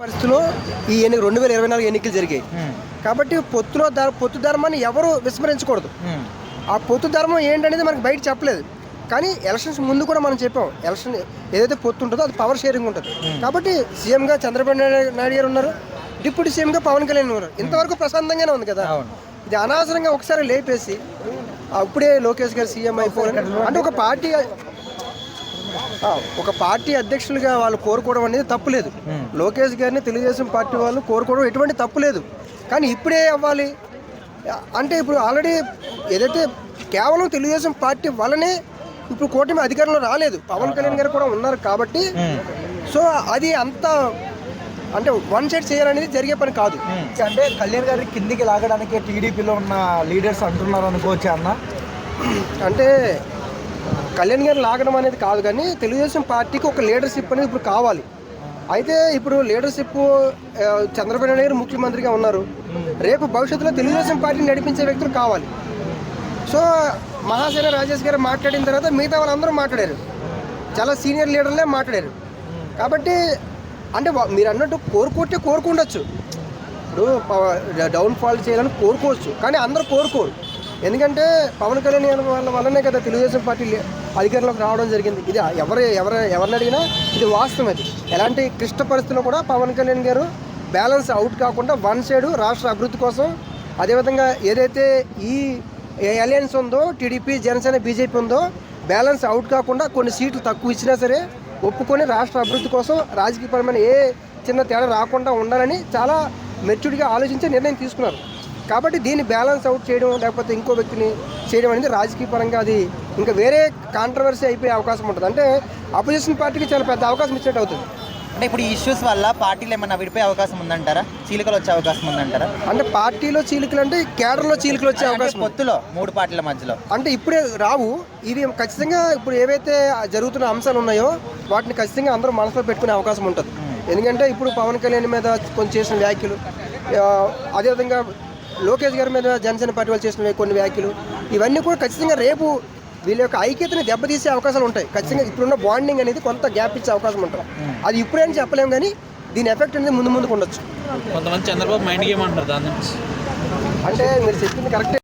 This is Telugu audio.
పరిస్థితిలో ఈ ఎన్ని రెండు వేల ఇరవై నాలుగు ఎన్నికలు జరిగాయి. కాబట్టి పొత్తులో ధర పొత్తు ధర్మాన్ని ఎవరు విస్మరించకూడదు. ఆ పొత్తు ధర్మం ఏంటనేది మనకి బయట చెప్పలేదు. కానీ ఎలక్షన్స్ ముందు కూడా మనం చెప్పాం. ఎలక్షన్ ఏదైతే పొత్తు ఉంటుందో అది పవర్ షేరింగ్ ఉంటుంది. కాబట్టి సీఎంగా చంద్రబాబు నాయుడు గారు ఉన్నారు. డిప్యూటీ సీఎంగా పవన్ కళ్యాణ్ ఉన్నారు. ఇంతవరకు ప్రశాంతంగానే ఉంది కదా? ఇది అనవసరంగా ఒకసారి లేపేసి అప్పుడే లోకేష్ గారు సీఎం అయిపోవాలని అంటే ఒక పార్టీ ఒక పార్టీ అధ్యక్షులుగా వాళ్ళు కోరుకోవడం అనేది తప్పులేదు లోకేష్ గారిని తెలుగుదేశం పార్టీ వాళ్ళు కోరుకోవడం ఎటువంటి తప్పులేదు కానీ ఇప్పుడే అవ్వాలి. అంటే ఇప్పుడు ఆల్రెడీ ఏదైతే కేవలం తెలుగుదేశం పార్టీ వల్లనే ఇప్పుడు కూటమి అధికారంలో రాలేదు. పవన్ కళ్యాణ్ గారు కూడా ఉన్నారు కాబట్టి సో అది అంత అంటే వన్ సైడ్ చేయాలనేది జరిగే పని కాదు. అంటే కళ్యాణ్ గారిని కిందికి లాగడానికి టీడీపీలో ఉన్న లీడర్స్ అంటున్నారు అనుకోవచ్చు అన్న? అంటే కళ్యాణ్ గారిని లాగడం అనేది కాదు కానీ తెలుగుదేశం పార్టీకి ఒక లీడర్షిప్ అనేది ఇప్పుడు కావాలి. అయితే ఇప్పుడు లీడర్షిప్ చంద్రబాబు నాయుడు గారు ముఖ్యమంత్రిగా ఉన్నారు. రేపు భవిష్యత్తులో తెలుగుదేశం పార్టీని నడిపించే వ్యక్తులు కావాలి. సో మహాసేన రాజేష్ గారు మాట్లాడిన తర్వాత మిగతా వాళ్ళందరూ మాట్లాడారు. చాలా సీనియర్ లీడర్లే మాట్లాడారు. కాబట్టి అంటే మీరు అన్నట్టు కోరుకుంటే కోరుకుండొచ్చు. ఇప్పుడు డౌన్ ఫాల్ చేయాలని కోరుకోవచ్చు. కానీ అందరూ కోరుకోరు. ఎందుకంటే పవన్ కళ్యాణ్ వాళ్ళ వల్లనే కదా తెలుగుదేశం పార్టీ అధికారంలోకి రావడం జరిగింది. ఇది ఎవరు ఎవరు ఎవరిని అడిగినా ఇది వాస్తవం ఇది ఎలాంటి క్లిష్ట పరిస్థితుల్లో కూడా పవన్ కళ్యాణ్ గారు బ్యాలెన్స్ అవుట్ కాకుండా వన్ సైడ్ రాష్ట్ర అభివృద్ధి కోసం అదేవిధంగా ఏదైతే ఈ అలయన్స్ ఉందో టీడీపీ జనసేన బీజేపీ ఉందో బ్యాలెన్స్ అవుట్ కాకుండా కొన్ని సీట్లు తక్కువ ఇచ్చినా సరే ఒప్పుకొని రాష్ట్ర అభివృద్ధి కోసం రాజకీయపరమైన ఏ చిన్న తేడా రాకుండా ఉండాలని చాలా మెచ్యూర్డ్గా ఆలోచించి నిర్ణయం తీసుకున్నారు. కాబట్టి దీన్ని బ్యాలెన్స్ అవుట్ చేయడం లేకపోతే ఇంకో వ్యక్తిని చేయడం అనేది రాజకీయ పరంగా అది ఇంకా వేరే కాంట్రవర్సీ అయిపోయే అవకాశం ఉంటుంది. అంటే అపోజిషన్ పార్టీకి చాలా పెద్ద అవకాశం ఇచ్చినట్టు అవుతుంది. అంటే ఇప్పుడు ఈ ఇష్యూస్ వల్ల పార్టీలు ఏమన్నా విడిపోయే అవకాశం ఉందంటారా? చీలికలు వచ్చే అవకాశం ఉందంటారా? అంటే పార్టీలో చీలికలు అంటే కేడర్లో చీలికలు వచ్చే అవకాశం. పొత్తులో మూడు పార్టీల మధ్యలో. అంటే ఇప్పుడే రావు ఇవి ఖచ్చితంగా ఇప్పుడు ఏవైతే జరుగుతున్న అంశాలు ఉన్నాయో వాటిని ఖచ్చితంగా అందరూ మనసులో పెట్టుకునే అవకాశం ఉంటుంది. ఎందుకంటే ఇప్పుడు పవన్ కళ్యాణ్ మీద కొంచెం చేసిన వ్యాఖ్యలు అదేవిధంగా లోకేష్ గారి మీద జనసేన పార్టీ వాళ్ళు చేసిన కొన్ని వ్యాఖ్యలు ఇవన్నీ కూడా ఖచ్చితంగా రేపు వీళ్ళ యొక్క ఐక్యతని దెబ్బతీసే అవకాశాలు ఉంటాయి. ఖచ్చితంగా ఇప్పుడున్న బాండింగ్ అనేది కొంత గ్యాప్ ఇచ్చే అవకాశం ఉంటుంది. అది ఇప్పుడే చెప్పలేము కానీ దీని ఎఫెక్ట్ అనేది ముందు ముందుకు ఉండొచ్చు. కొంతమంది చంద్రబాబు మైండ్ గేమ్ అంటారు దాని అంటే మీరు చెప్పింది కరెక్టే